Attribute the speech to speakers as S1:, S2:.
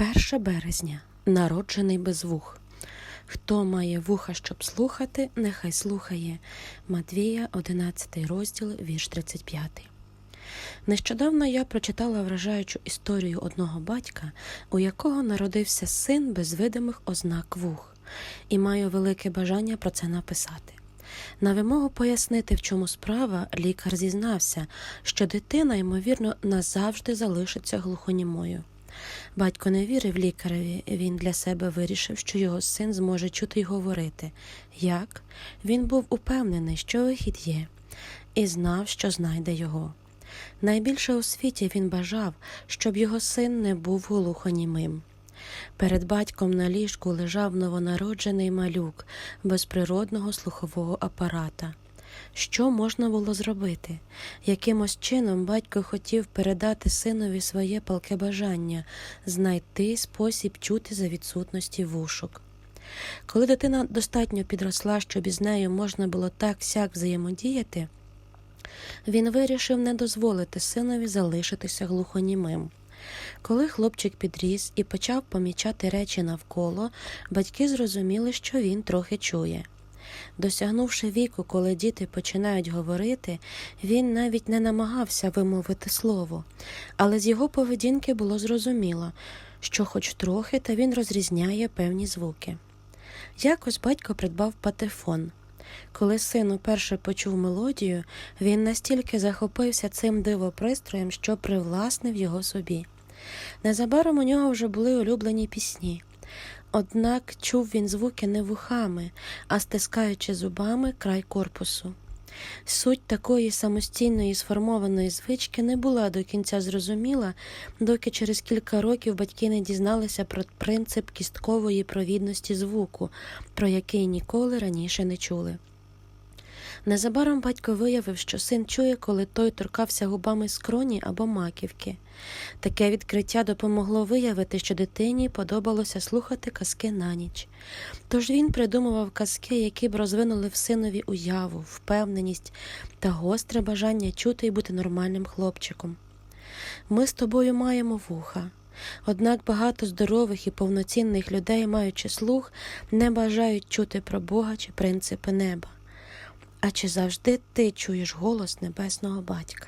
S1: 1 березня народжений без вух. Хто має вуха, щоб слухати, нехай слухає. Матвія, 11 розділ, вірш 35. Нещодавно я прочитала вражаючу історію одного батька, у якого народився син без видимих ознак вух, і маю велике бажання про це написати. На вимогу пояснити, в чому справа, лікар зізнався, що дитина, ймовірно, назавжди залишиться глухонімою. Батько не вірив лікареві, він для себе вирішив, що його син зможе чути й говорити. Як? Він був упевнений, що вихід є, і знав, що знайде його. Найбільше у світі він бажав, щоб його син не був глухонімим. Перед батьком на ліжку лежав новонароджений малюк без природного слухового апарата. Що можна було зробити? Якимось чином батько хотів передати синові своє палке бажання знайти спосіб чути за відсутності вушок. Коли дитина достатньо підросла, щоб із нею можна було так сяк взаємодіяти, він вирішив не дозволити синові залишитися глухонімим. Коли хлопчик підріс і почав помічати речі навколо, батьки зрозуміли, що він трохи чує. Досягнувши віку, коли діти починають говорити, він навіть не намагався вимовити слово, але з його поведінки було зрозуміло, що хоч трохи, та він розрізняє певні звуки. Якось батько придбав патефон. Коли син уперше почув мелодію, він настільки захопився цим дивопристроєм, що привласнив його собі. Незабаром у нього вже були улюблені пісні. Однак чув він звуки не вухами, а стискаючи зубами край корпусу. Суть такої самостійної сформованої звички не була до кінця зрозуміла, доки через кілька років батьки не дізналися про принцип кісткової провідності звуку, про який ніколи раніше не чули. Незабаром батько виявив, що син чує, коли той торкався губами скроні або маківки. Таке відкриття допомогло виявити, що дитині подобалося слухати казки на ніч. Тож він придумував казки, які б розвинули в синові уяву, впевненість та гостре бажання чути і бути нормальним хлопчиком. Ми з тобою маємо вуха. Однак багато здорових і повноцінних людей, маючи слух, не бажають чути про Бога чи принципи неба. А чи завжди ти чуєш голос небесного батька?